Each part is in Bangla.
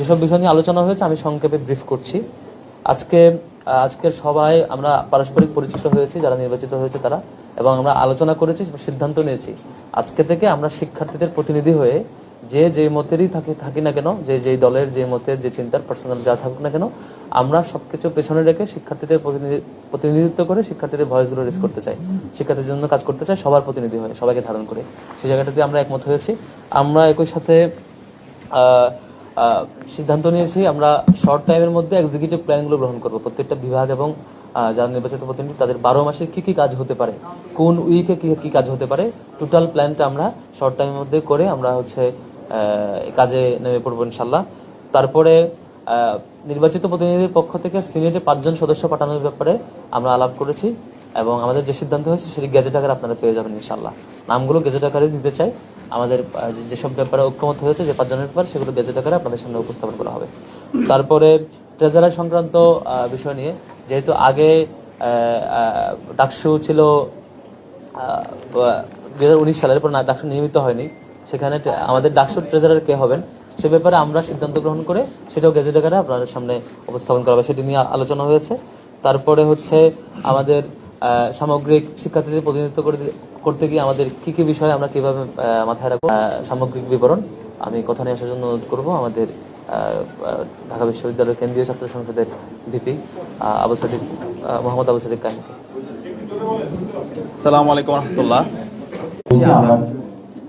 যেসব বিষয় নিয়ে আলোচনা হয়েছে, আমি সংক্ষেপে ব্রিফ করছি। আজকে, আজকের সবাই আমরা পারস্পরিক পরিচিত হয়েছি, যারা নির্বাচিত হয়েছে তারা, এবং আমরা আলোচনা করেছি সিদ্ধান্ত নিয়েছি। আজকে থেকে আমরা শিক্ষার্থীদের প্রতিনিধি হয়ে যে যে মতেরই থাকি থাকি না কেন, যে যেই দলের যে মতের যে চিন্তার পার্সোনাল যা থাকুক না কেন, আমরা সবকিছু পেছনে রেখে শিক্ষার্থীদের প্রতিনিধি- প্রতিনিধিত্ব করে শিক্ষার্থীদের ভয়েসগুলো রেস করতে চাই। শিক্ষার্থীদের জন্য কাজ করতে চাই, সবার প্রতিনিধি হয়ে, সবাইকে ধারণ করে। সেই জায়গাটাতে আমরা একমত হয়েছি। আমরা একই সাথে সিদ্ধান্ত নিয়েছি আমরা শর্ট টাইমের মধ্যে এক্সিকিউটিভ প্ল্যানগুলো গ্রহণ করব। প্রত্যেকটা বিভাগ এবং যারা নির্বাচিত প্রতিনিধি, তাদের বারো মাসে কি কি কাজ হতে পারে? কোন উইকে কি কি কাজ হতে পারে? টোটাল প্ল্যানটা আমরা শর্ট টাইমের মধ্যে করে আমরা হচ্ছে কাজে নেমে পড়ব ইনশাল্লাহ তারপরে নির্বাচিত প্রতিনিধির পক্ষ থেকে সিনেটে পাঁচজন সদস্য পাঠানোর ব্যাপারে আমরা আলাপ করেছি এবং আমাদের যে সিদ্ধান্ত হয়েছে, সেটি গেজেট আকারে আপনারা পেয়ে যাবেন ইনশাল্লাহ নামগুলো গেজেট আকারে দিতে চাই। আমাদের যেসব ব্যাপারে ঐক্যমত হয়েছে, যে পাঁচজনের ব্যাপার, সেগুলো গেজেট আকারে আপনাদের সামনে উপস্থাপন করা হবে। তারপরে ট্রেজারার সংক্রান্ত বিষয় নিয়ে, যেহেতু আগে ডাকসু ছিল দুই হাজার উনিশ সালের পর না, ডাকসু নিয়মিত হয়নি। সেখানে আমাদের ডাকসু ট্রেজারার কে হবেন, সে ব্যাপারে আমরা সিদ্ধান্ত গ্রহণ করে সেটাও গেজেট আকারে আপনাদের সামনে উপস্থাপন করা হবে। সেটি নিয়ে আলোচনা হয়েছে। তারপরে হচ্ছে আমাদের সামগ্রিক শিক্ষার্থীদের প্রতিনিধিত্ব করে দি- করতে গিয়ে আমাদের কি কি বিষয় আমরা কীভাবে মাথায় রাখব সামগ্রিক বিবরণ আমি কথা নিয়ে আসার জন্য অনুরোধ করব। আমাদের ঢাকা বিশ্ববিদ্যালয়ের কেন্দ্রীয় ছাত্র সংসদের ভিপি আবু সাদিক মোহাম্মদ আবু সাদিক কাহিনীকে সালাম আলাইকুম রহমতুল্লাহ।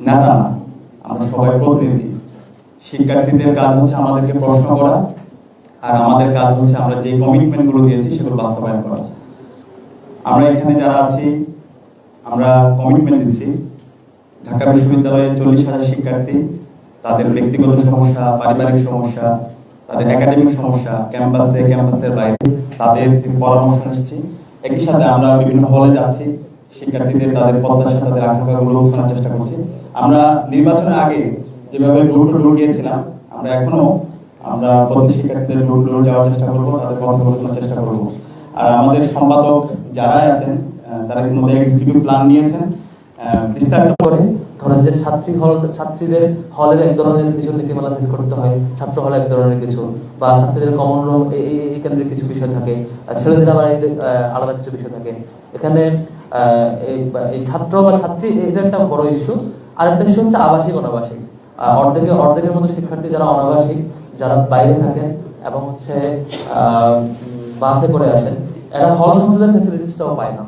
না না আমরা সবাই প্রতিনিধি। শিক্ষার্থীদের কাজ হচ্ছে আমাদেরকে প্রশ্ন করা আর আমাদের কাজ হচ্ছে আমরা যে কমিটমেন্টগুলো দিয়েছি সেগুলো বাস্তবায়ন করা। আমরা এখানে যারা আছি আমরা কমিটমেন্ট দিচ্ছি ঢাকা বিশ্ববিদ্যালয়ে চল্লিশ হাজার শিক্ষার্থী, তাদের ব্যক্তিগত সমস্যা, পারিবারিক সমস্যা, তাদের একাডেমিক সমস্যা ক্যাম্পাসে ক্যাম্পাসের বাইরে, তাদের পরামর্শ নিচ্ছি। একই সাথে আমরা বিভিন্ন হলে যাচ্ছি। শিক্ষার্থীদের তাদের প্রত্যাশা তাদের আকাঙ্ক্ষাগুলো শোনার চেষ্টা করছি। আমরা নির্বাচনের আগে যেভাবে ডোর টু ডোর গিয়েছিলাম আমরা এখনও আমরা প্রতি শিক্ষার্থীদের ডোর টু ডোর যাওয়ার চেষ্টা করব, তাদের কথাগুলো শোনার চেষ্টা করব। আর আমাদের সম্পাদক যারা আছেন তারা ইতিমধ্যে এক্সিকিউটিভ প্ল্যান নিয়েছেন। বিস্তারিত করে ধরেন যে ছাত্রী হল ছাত্রীদের হলের এক ধরনের কিছু নীতিমালা ফেস করতে হয় ছাত্র হলে এক ধরনের কিছু বা ছাত্রীদের কমন রুম এই কেন্দ্রের কিছু বিষয় থাকে আর ছেলেদের আবার আলাদা কিছু বিষয় থাকে। এখানে এই ছাত্র বা ছাত্রী এটা একটা বড় ইস্যু আর একটা ইস্যু হচ্ছে আবাসিক অনাবাসিক। আহ, অর্ধেকের অর্ধেকের মতো শিক্ষার্থী যারা অনাবাসিক যারা বাইরে থাকেন এবং হচ্ছে বাসে করে আসেন এরা হল সংসদের ফেসিলিটিসটাও পায় না।